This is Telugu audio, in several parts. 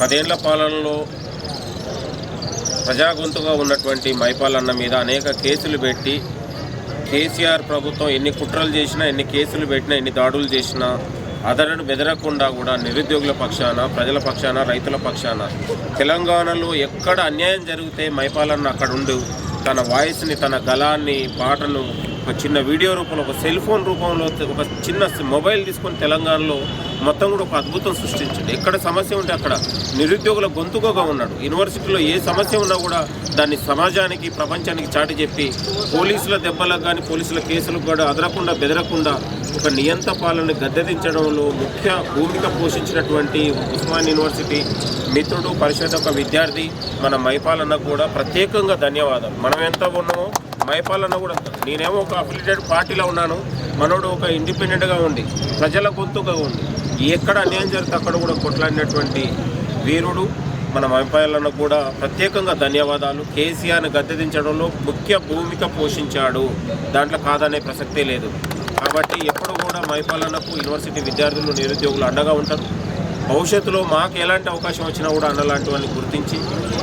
పదేళ్ళ పాలనలో ప్రజాగొంతుగా ఉన్నటువంటి మైపాలన్న మీద అనేక కేసులు పెట్టి కేసీఆర్ ప్రభుత్వం ఎన్ని కుట్రలు చేసినా ఎన్ని కేసులు పెట్టినా ఎన్ని దాడులు చేసినా అదనను బెదరకుండా కూడా నిరుద్యోగుల పక్షాన ప్రజల పక్షాన రైతుల పక్షాన తెలంగాణలో ఎక్కడ అన్యాయం జరిగితే మైపాలన్న అక్కడ ఉండు తన వాయిస్ని తన గలాన్ని పాటను ఒక చిన్న వీడియో రూపంలో ఒక సెల్ ఫోన్ రూపంలో ఒక చిన్న మొబైల్ తీసుకొని తెలంగాణలో మొత్తం కూడా ఒక అద్భుతం సృష్టించండి ఎక్కడ సమస్య ఉంటే అక్కడ నిరుద్యోగుల గొంతుకగా ఉన్నాడు. యూనివర్సిటీలో ఏ సమస్య ఉన్నా కూడా దాన్ని సమాజానికి ప్రపంచానికి చాటి చెప్పి పోలీసుల దెబ్బలకు కానీ పోలీసుల కేసులకు కూడా అదరకుండా బెదరకుండా ఒక నియంత పాలన గద్దెదించడంలో ముఖ్య భూమిక పోషించినటువంటి ఉస్మాన్ యూనివర్సిటీ మిత్రుడు పరిషత్ ఒక విద్యార్థి మన మైపాలన్న కూడా ప్రత్యేకంగా ధన్యవాదాలు. మనం ఎంత ఉన్నామో మైపాలన్న కూడా నేనేమో ఒక అఫిలియేటెడ్ పార్టీలో ఉన్నాను. మనోడు ఒక ఇండిపెండెంట్గా ఉండి ప్రజల గొంతుగా ఉండి ఎక్కడ అన్యాయం జరిగితే అక్కడ కూడా కొట్లాడినటువంటి వీరుడు మన మైపాలన్న కూడా ప్రత్యేకంగా ధన్యవాదాలు. కేసీఆర్ని గద్దెదించడంలో ముఖ్య భూమిక పోషించాడు. దాంట్లో కాదనే ప్రసక్తే లేదు. కాబట్టి ఎప్పుడు కూడా మైపాలన్నకు యూనివర్సిటీ విద్యార్థులు నిరుద్యోగులు అండగా ఉంటారు. భవిష్యత్తులో మాకు ఎలాంటి అవకాశం వచ్చినా కూడా అన్నలాంటి వాళ్ళని గుర్తించి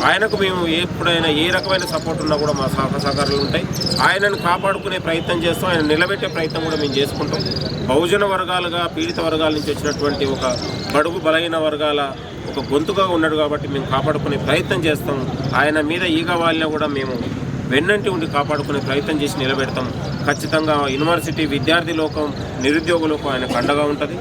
ఆయనకు మేము ఎప్పుడైనా ఏ రకమైన సపోర్ట్ ఉన్నా కూడా మా సహకార సహకారాలు ఉంటాయి. ఆయనను కాపాడుకునే ప్రయత్నం చేస్తాం. ఆయన నిలబెట్టే ప్రయత్నం కూడా మేము చేసుకుంటాం. బహుజన వర్గాలుగా పీడిత వర్గాల నుంచి వచ్చినటువంటి ఒక బడుగు బలహీన వర్గాల ఒక గొంతుగా ఉన్నాడు కాబట్టి మేము కాపాడుకునే ప్రయత్నం చేస్తాం. ఆయన మీద ఈగ వాళ్ళని కూడా మేము వెన్నంటి ఉండి కాపాడుకునే ప్రయత్నం చేసి నిలబెడతాం. ఖచ్చితంగా యూనివర్సిటీ విద్యార్థి లోకం నిరుద్యోగ లోకం ఆయనకు అండగా ఉంటుంది.